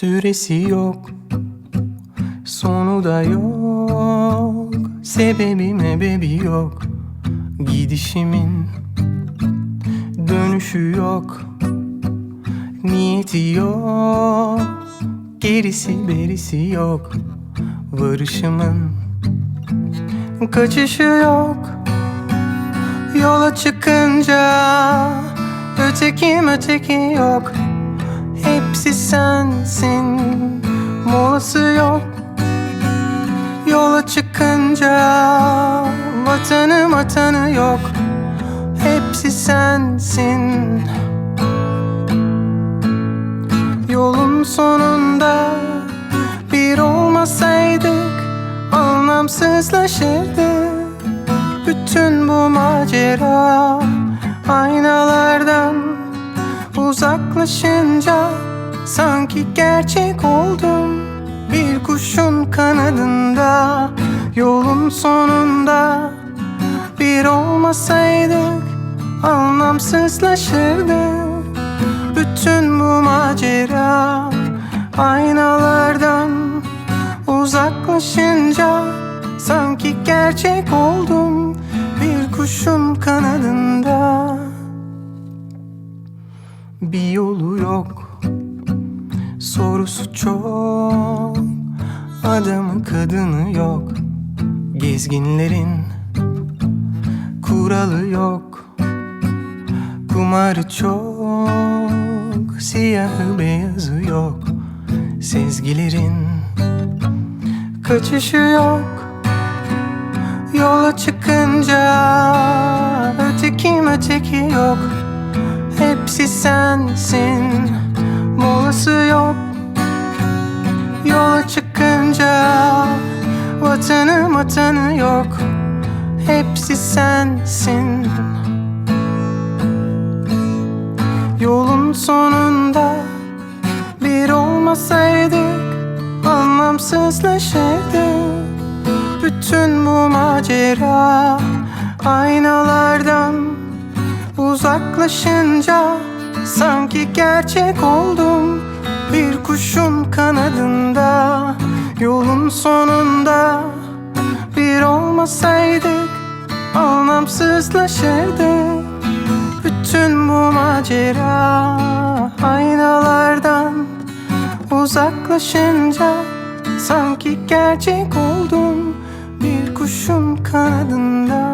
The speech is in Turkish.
Süresi yok Sonu da yok Sebebi mebebi yok. Gidişimin Dönüşü yok Niyeti yok Gerisi berisi yok. Varışımın Kaçışı yok Yola çıkınca Ötekim öteki yok sensin. Molası yok. Yola çıkınca Vatanı vatanı yok. Hepsi sensin. Yolun sonunda Bir olmasaydık Anlamsızlaşırdı Bütün bu macera Aynalardan Uzaklaşınca Sanki gerçek oldum Bir kuşun kanadında. Yolun sonunda Bir olmasaydık Anlamsızlaşırdı Bütün bu macera Aynalardan Uzaklaşınca Sanki gerçek oldum Bir kuşun kanadında. Bir yolu yok Sorusu çok. Adamı kadını yok. Gezginlerin Kuralı yok. Kumarı çok. Siyahı beyazı yok. Sezgilerin Kaçışı yok. Yola çıkınca Ötekim öteki yok. Hepsi sensin Molası yok. Yola çıkınca Vatanı vatanı yok. Hepsi sensin. Yolun sonunda Bir olmasaydık Anlamsızlaşırdı Bütün bu macera Aynalardan Uzaklaşınca sanki gerçek oldum Bir kuşun kanadında. Yolun sonunda bir olmasaydık Anlamsızlaşırdı Bütün bu macera Aynalardan Uzaklaşınca sanki gerçek oldum Bir kuşun kanadında